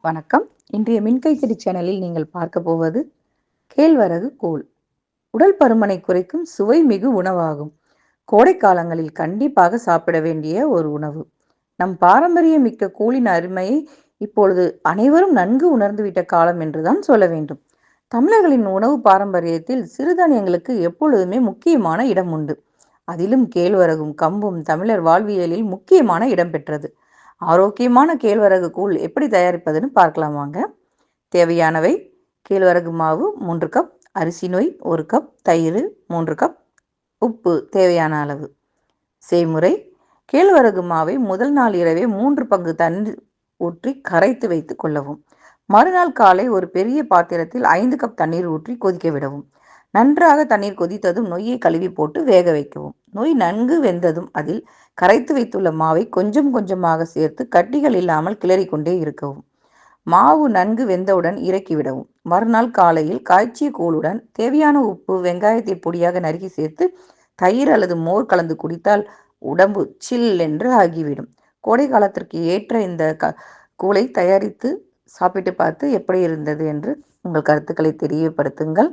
வணக்கம். இன்றைய மின்கைத்தறி சேனலில் நீங்கள் பார்க்க போவது கேழ்வரகு கூழ். உடல் பருமனை குறைக்கும் சுவை மிகு உணவாகும். கோடை காலங்களில் கண்டிப்பாக சாப்பிட வேண்டிய ஒரு உணவு. நம் பாரம்பரிய மிக்க கூழின் அருமையை இப்பொழுது அனைவரும் நன்கு உணர்ந்துவிட்ட காலம் என்றுதான் சொல்ல வேண்டும். தமிழர்களின் உணவு பாரம்பரியத்தில் சிறுதானியங்களுக்கு எப்பொழுதுமே முக்கியமான இடம் உண்டு. அதிலும் கேழ்வரகும் கம்பும் தமிழர் வாழ்வியலில் முக்கியமான இடம் பெற்றது. ஆரோக்கியமான கேழ்வரகு கூழ் எப்படி தயாரிப்பதுன்னு பார்க்கலாம் வாங்க. தேவையானவை கேழ்வரகு மாவு மூன்று கப் அரிசி நோய் ஒரு கப் தயிர் மூன்று கப் உப்பு தேவையான அளவு. செய்முறை கேழ்வரகு மாவை முதல் நாள் இரவே மூன்று பங்கு தண்ணீர் ஊற்றி கரைத்து வைத்து கொள்ளவும். மறுநாள் காலை ஒரு பெரிய பாத்திரத்தில் ஐந்து கப் தண்ணீர் ஊற்றி கொதிக்க விடவும். நன்றாக தண்ணீர் கொதித்ததும் நொய்யை கழுவி போட்டு வேக வைக்கவும். நொய் நன்கு வெந்ததும் அதில் கரைத்து வைத்துள்ள மாவை கொஞ்சம் கொஞ்சமாக சேர்த்து கட்டிகள் இல்லாமல் கிளறிக்கொண்டே இருக்கவும். மாவு நன்கு வெந்தவுடன் இறக்கிவிடவும் மறுநாள் காலையில் காய்ச்சிய கூழுடன் தேவையான உப்பு வெங்காயத்தை பொடியாக நறுக்கி சேர்த்து தயிர் அல்லது மோர் கலந்து குடித்தால் உடம்பு சில் என்று ஆகிவிடும். கோடை காலத்திற்கு ஏற்ற இந்த க கூளை தயாரித்து சாப்பிட்டு பார்த்து எப்படி இருந்தது என்று உங்கள் கருத்துக்களை தெரியப்படுத்துங்கள்.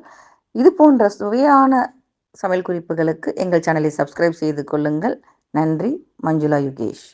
இது போன்ற சுவையான சமையல் குறிப்புகளுக்கு எங்கள் சேனலை சப்ஸ்கிரைப் செய்து கொள்ளுங்கள். நன்றி மஞ்சுளா யுகேஷ்.